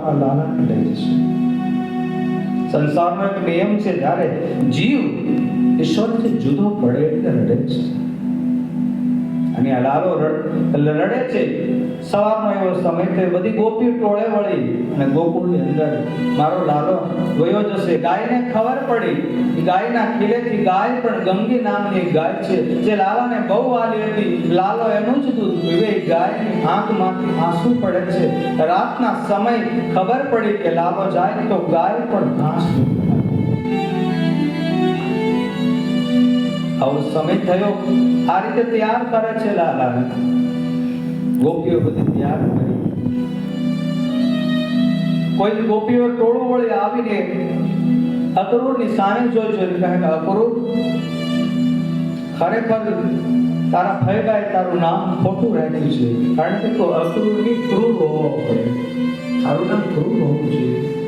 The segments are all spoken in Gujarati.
મારા લાલાને લઈ જશે. સંસારનો એક નિયમ છે, જ્યારે જીવ ઈશ્વરથી જુદો પડે એટલે રડે છે. અને આ લાલો રડ- છે. સવારનો એવો સમય તે બધી ગોપી ટોળે વળી અને ગોકુળની અંદર મારો લાલો વયો જશે ગાયને ખબર પડી. ગાયના ખીલેથી ગાય પણ ગંગી નામની ગાય છે. જે લાલાને બહુ વાલી હતી. લાલો એનું જ દૂધ પીવે. એ ગાયની આંખમાંથી આંસુ પડે છે. રાતના સમય ખબર પડી કે લાલો જાય તો ગાય પણ ઘાસ આવો સમય થયો. આ રીતે તૈયાર કરે છે લાલાને. ગોપીઓ બધી તૈયાર કરી. કોઈ ગોપીઓ ટોળું વળી આવીને અકરૂરની સામે જોઈ જોઈને કહે કે અકરૂર ખરેખર તારા ફૈગાએ તારું નામ ખોટું રાખ્યું છે. કારણ કે તો અક્રૂરની ક્રૂર હોવો પડે તારું નામ ક્રૂર હોવું જોઈએ.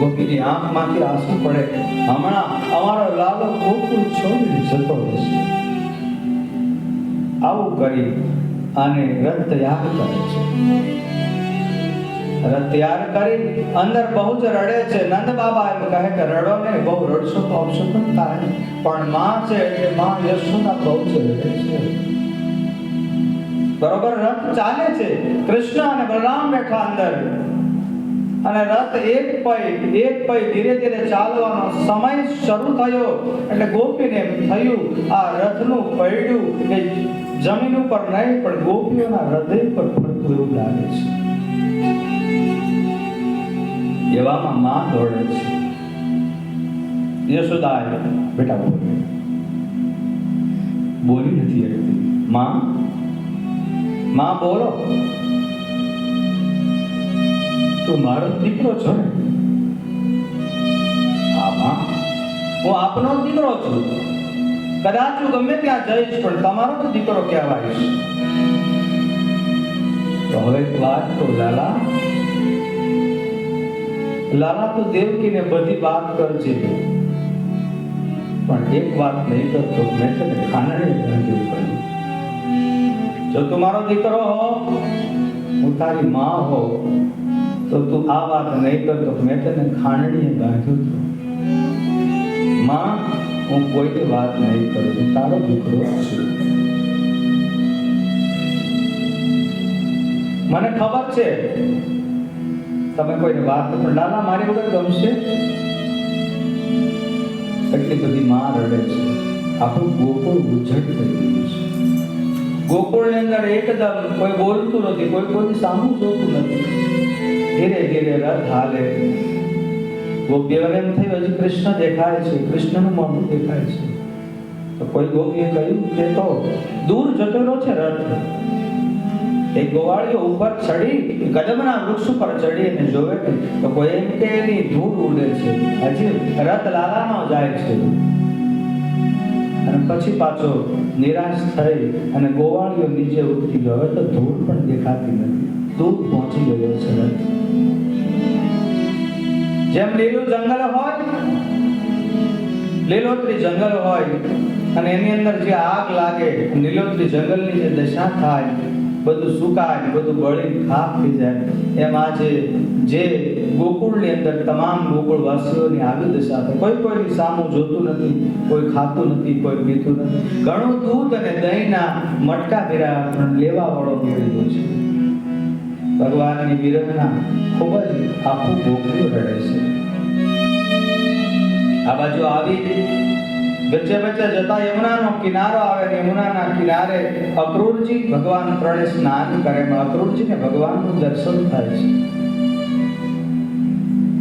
ગોપીની આંખમાંથી આંસુ પડે હમણાં અમારો લાલો ગોકુળ છોડી જતો રહેશે. આવું કરી અને રથયાગ કરે છે. રથયાગ કરી અંદર બહુ જ રડે છે. નંદ બાબા એમ કહે કે રડો ને બહુ રડશો તો અપશુકન થાય પણ માં છે એટલે માં યશુના બહુ જ રડે છે. બરોબર, રથ ચાલે છે. કૃષ્ણ અને બલરામ બેઠા અંદર. અને રથ એક પૈ એક પૈ ધીરે ધીરે ચાલવાનો સમય શરૂ થયો. એટલે ગોપીને થયું, આ રથનું પૈડું એ જમીન ઉપર નહીં, પણ ગોપીઓના હૃદય પર ફરતું એવું લાગે છે. એવામાં માં દોડે છે. યશોદાએ બેટા બોલ બોલી નથી શકતી. માં માં બોલો. તું મારો દીકરો છો ને. હા આપનો દીકરો છું. કદાચ હું ગમે ત્યાં જઈશ, પણ તમારો તો દીકરો કહેવાઈશ. તો હવે વાત તો લાલા. લાલા તું દેવકીને બધી વાત કરજે. પણ એક વાત નહીં કરતો, મેં તને ખાનાને બાંધ્યું કર્યું જો તું મારો દીકરો હો, હું તારી માં હો તો તું આ વાત નહીં કરતો મેં તને ખાંડણીએ બાંધ્યું હતું. માં, હું કોઈની વાત નહીં કરું છું તારો દીકરો મને ખબર છે, તમે કોઈને વાત પણ લાલા મારી વગર ગમશે? એટલી બધી માં રડે છે. આપણું ગોકુળ ઉજ્જડ થઈ ગયું છે. ગોકુળની અંદર એકદમ કોઈ બોલતું નથી, કોઈ કોઈ સામું જોતું નથી. ધીરે ધીરે રથ હાલે. ગોપીઓને થયું, હજુ કૃષ્ણ દેખાય છે. કૃષ્ણનું મોઢું દેખાય છે. તો કોઈ ગોપીએ કહ્યું કે તો દૂર જતો છે રથ. એક ગોવાળીઓ ઉપર ચડી કદમના વૃક્ષ ઉપર ચડી અને જોવે તો કોઈ એમ કે એની ધૂળ ઉડે છે. હજી રથ લાલાનો જાય છે. અને પછી પાછો નિરાશ થઈ અને ગોવાળીઓ નીચે ઉતરી ગયો. તો ધૂળ પણ દેખાતી નથી. દૂર પહોંચી ગયો છે. જેમ લીલું જંગલ હોય, લીલોતરી જંગલ હોય, અને એની અંદર જે આગ લાગે લીલોતરી જંગલની જે દશા થાય, બધું સુકાય, બધું બળી ખાક થઈ જાય. એમ આજે જે ગોકુળની અંદર તમામ ગોકુળ વાસીઓની આવી દશા થાય. કોઈ કોઈની સામું જોતું નથી, કોઈ ખાતું નથી, કોઈ પીતું નથી. ઘણું દૂધ અને દહીંના મટકા ભેરા લેવા વાળો મેળવ્યો છે. ભગવાનની વિરહના ખૂબ જ આખું ગોકુળ રડે છે. આ બાજુ આવી વચ્ચે વચ્ચે જતા યમુનાનો કિનારો આવે ને યમુનાના કિનારે અક્રૂરજી ભગવાન પ્રણે સ્નાન કરે અક્રૂરજીને ભગવાનનું દર્શન થાય છે.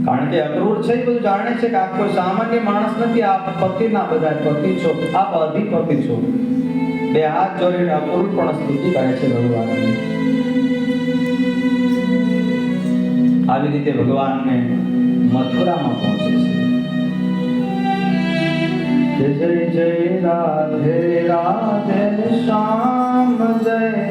કારણ કે અક્રૂર છે એ બધું જાણે છે કે આપ કોઈ સામાન્ય માણસ નથી, આપ પતિના બધા પતિ છો, આપ અધિપતિ છો. બે હાથ જોડીને અક્રૂર પણ સ્તુતિ કરે છે ભગવાનની. આવી રીતે ભગવાનને મથુરામાં પહોંચે છે. જય જય રાધે રાધે શ્યામ જય.